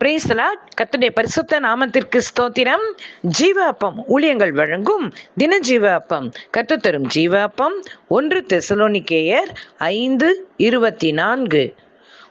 பிரேசலா கத்துடைய பரிசுத்த நாமத்திற்கு ஸ்தோத்திரம். ஜீவ அப்பம் ஊழியங்கள் வழங்கும் தின ஜீவ அப்பம் கத்து தரும் ஜீவ அப்பம் ஒன்று தெசலோனிக்கேயர் ஐந்து இருபத்தி நான்கு.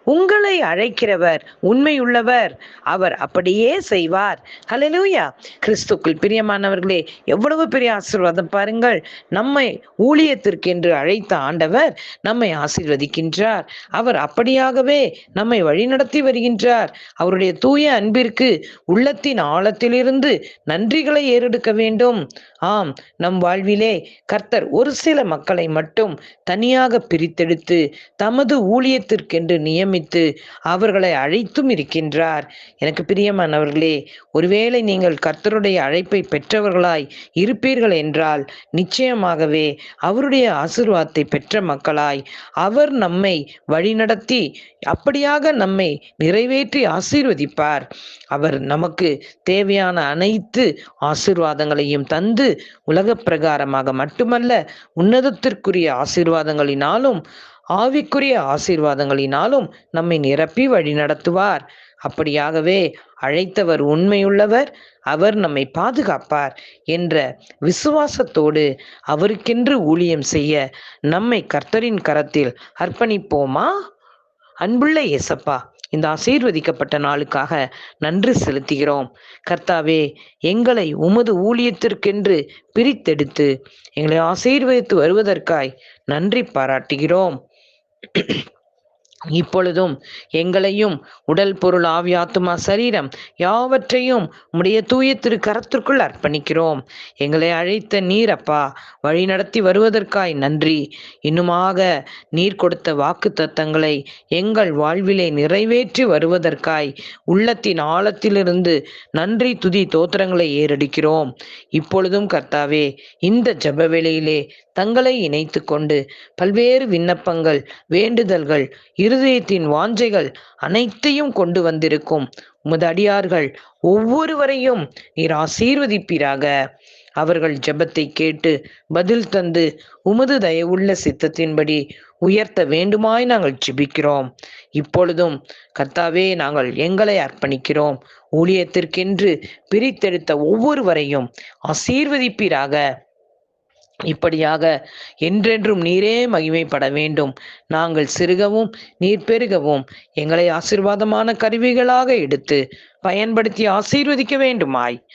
உங்களை அழைக்கிறவர் உண்மையுள்ளவர் அவர் அப்படியே செய்வார். ஹலலூயா கிறிஸ்துக்குள் பிரியமானவர்களே எவ்வளவு பெரிய ஆசீர்வாதம் பாருங்கள். நம்மை ஊழியத்திற்கென்று அழைத்த ஆண்டவர் நம்மை ஆசீர்வதிக்கின்றார். அவர் அப்படியாகவே நம்மை வழிநடத்தி வருகின்றார். அவருடைய தூய அன்பிற்கு உள்ளத்தின் ஆழத்திலிருந்து நன்றிகளை ஏறெடுக்க வேண்டும். ஆம் நம் வாழ்விலே கர்த்தர் ஒரு சில மக்களை மட்டும் தனியாக பிரித்தெடுத்து தமது ஊழியத்திற்கென்று நியமி நியமித்து அவர்களை அழைத்தும் இருக்கின்றார். எனக்கு பிரியமானவர்களே ஒருவேளை நீங்கள் கர்த்தருடைய அழைப்பை பெற்றவர்களாய் இருப்பீர்கள் என்றால் நிச்சயமாகவே அவருடைய ஆசிர்வாதத்தை பெற்ற மக்களாய் அவர் நம்மை வழிநடத்தி அப்படியாக நம்மை நிறைவேற்றி ஆசீர்வதிப்பார். அவர் நமக்கு தேவையான அனைத்து ஆசீர்வாதங்களையும் தந்து உலக பிரகாரமாக மட்டுமல்ல உன்னதத்திற்குரிய ஆசீர்வாதங்களினாலும் ஆவிக்குரிய ஆசீர்வாதங்களினாலும் நம்மை நிரப்பி வழி நடத்துவார். அப்படியாகவே அழைத்தவர் உண்மையுள்ளவர் அவர் நம்மை பாதுகாப்பார் என்ற விசுவாசத்தோடு அவருக்கென்று ஊழியம் செய்ய நம்மை கர்த்தரின் கரத்தில் அர்ப்பணிப்போமா? அன்புள்ள இயேசப்பா இந்த ஆசீர்வதிக்கப்பட்ட நாளுக்காக நன்றி செலுத்துகிறோம். கர்த்தாவே எங்களை உமது ஊழியத்திற்கென்று பிரித்தெடுத்து எங்களை ஆசீர்வதித்து வருவதற்காய் நன்றி பாராட்டுகிறோம். இப்பொழுதும் எங்களையும் உடல் பொருள் ஆவி ஆத்துமா சரீரம் யாவற்றையும் உடைய தூய திரு கரத்திற்குள் அர்ப்பணிக்கிறோம். எங்களை அழைத்த நீர் அப்பா வழி நடத்தி வருவதற்காய் நன்றி. இன்னுமாக நீர் கொடுத்த வாக்கு தத்தங்களை எங்கள் வாழ்விலே நிறைவேற்றி வருவதற்காய் உள்ளத்தின் ஆழத்திலிருந்து நன்றி துதி தோத்திரங்களை ஏறடிக்கிறோம். இப்பொழுதும் கர்த்தாவே இந்த ஜப வேளையிலே தங்களை இணைத்து கொண்டு பல்வேறு விண்ணப்பங்கள் வேண்டுதல்கள் இருதயத்தின் வாஞ்சைகள் அனைத்தையும் கொண்டு வந்திருக்கும் உமது அடியார்கள் ஒவ்வொருவரையும் நீர் ஆசீர்வதிப்பீராக. அவர்கள் ஜெபத்தை கேட்டு பதில் தந்து உமது தயவுள்ள சித்தத்தின்படி உயர்த்த வேண்டுமாய் நாங்கள் ஜெபிக்கிறோம். இப்பொழுதும் கர்த்தாவே நாங்கள் எங்களை அர்ப்பணிக்கிறோம். ஊழியத்திற்கென்று பிரித்தெடுத்த ஒவ்வொருவரையும் ஆசீர்வதிப்பீராக. இப்படியாக என்றென்றும் நீரே மகிமைப்பட வேண்டும். நாங்கள் சிறுகவும் நீர் பெருகவும் எங்களை ஆசிர்வாதமான கருவிகளாக எடுத்து பயன்படுத்தி ஆசீர்வதிக்க வேண்டுமாய்.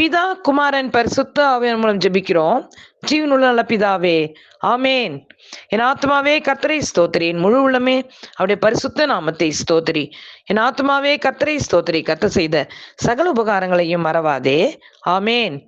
பிதா குமாரன் பரிசுத்த ஆவியன் மூலம் ஜெபிக்கிறோம். ஜீவனுள்ள நல்ல பிதாவே ஆமேன். என் ஆத்மாவே கத்தரை ஸ்தோத்திரி. என் முழு உள்ளமே அவருடைய பரிசுத்த நாமத்தை ஸ்தோத்திரி. என் ஆத்மாவே கத்தரை ஸ்தோத்திரி. கத்த செய்த சகல உபகாரங்களையும் மறவாதே. ஆமேன்.